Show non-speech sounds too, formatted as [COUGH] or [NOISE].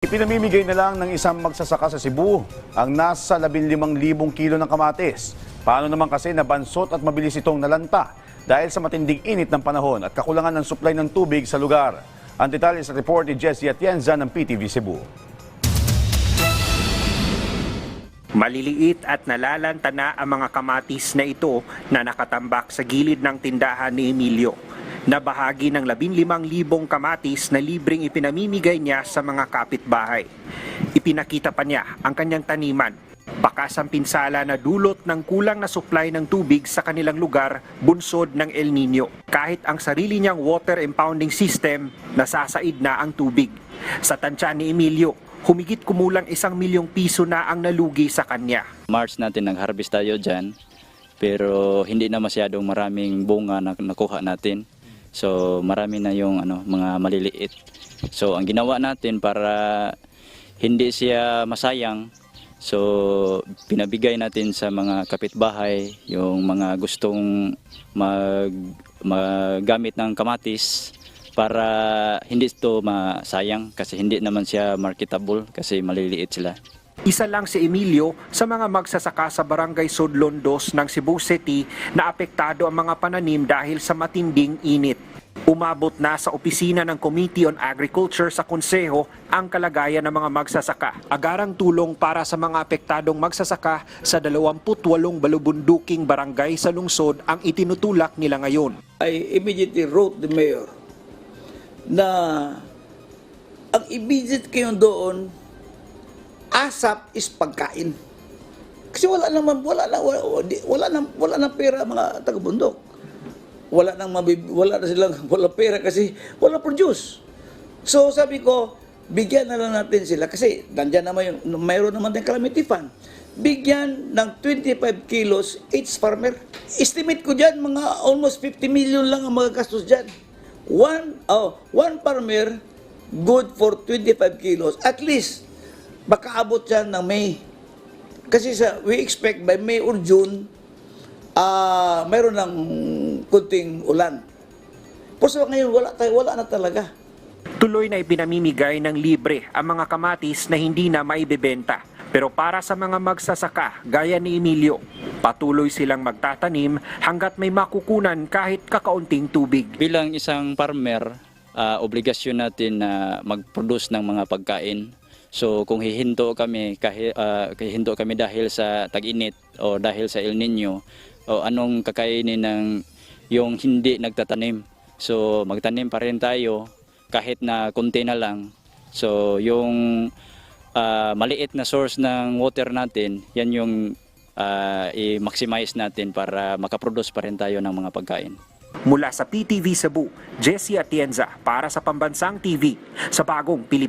Ipinamimigay na lang ng isang magsasaka sa Cebu ang nasa 15,000 kilo ng kamatis. Paano naman kasi nabansot at mabilis itong nalanta dahil sa matinding init ng panahon at kakulangan ng supply ng tubig sa lugar. Ang detalye sa report ni Jessie Atienza ng PTV Cebu. Maliliit at nalalanta na ang mga kamatis na ito na nakatambak sa gilid ng tindahan ni Emilio na bahagi ng 15,000 kamatis na libreng ipinamimigay niya sa mga kapitbahay. Ipinakita pa niya ang kanyang taniman. Bakas ang pinsala na dulot ng kulang na supply ng tubig sa kanilang lugar bunsod ng El Nino. Kahit ang sarili niyang water impounding system, nasasaid na ang tubig. Sa tansya ni Emilio, humigit kumulang isang milyong piso na ang nalugi sa kanya. March natin nag-harvest tayo dyan. Pero hindi na masyadong maraming bunga na nakuha natin. So marami na yung ano, mga maliliit. So ang ginawa natin para hindi siya masayang, so pinabigay natin sa mga kapitbahay, yung mga gustong mag, magamit ng kamatis para hindi ito masayang kasi hindi naman siya marketable kasi maliliit sila. Isa lang si Emilio sa mga magsasaka sa barangay Sudlondos ng Cebu City na apektado ang mga pananim dahil sa matinding init. Umabot na sa opisina ng Committee on Agriculture sa Konseho ang kalagayan ng mga magsasaka. Agarang tulong para sa mga apektadong magsasaka sa 28 balubunduking barangay sa lungsod ang itinutulak nila ngayon. I immediately wrote the mayor na ang immediate kayo doon, asap is pagkain. Kasi wala naman, wala na, wala, wala na, wala na pera mga taga-bundok. Wala nang mabib, wala na silang, [LAUGHS] wala pera kasi wala produce. So sabi ko, bigyan na lang natin sila kasi nandiyan naman yung, mayroon naman din calamity fund. Bigyan ng 25 kilos each farmer. Estimate ko dyan, mga almost 50 million lang ang mga gastos dyan. One, oh, one farmer, good for 25 kilos. At least, baka abot yan ng May. Kasi sa, we expect by May or June, ah mayroon ng kunting ulan. Pero sa ngayon, wala, tayo, wala na talaga. Tuloy na ipinamimigay ng libre ang mga kamatis na hindi na maibebenta. Pero para sa mga magsasaka, gaya ni Emilio, patuloy silang magtatanim hanggat may makukunan kahit kakaunting tubig. Bilang isang farmer, ah, obligasyon natin na mag-produce ng mga pagkain. So kung hihinto kami kahit hihinto kami dahil sa tag-init o dahil sa El Nino o anong kakainin ng yung hindi nagtatanim. So magtanim pa rin tayo kahit na konti na lang. So yung ah, maliit na source ng water natin, yan yung ah, i-maximize natin para makaproduce pa rin tayo ng mga pagkain. Mula sa PTV Cebu, Jessie Atienza para sa Pambansang TV sa Bagong Pilipinas.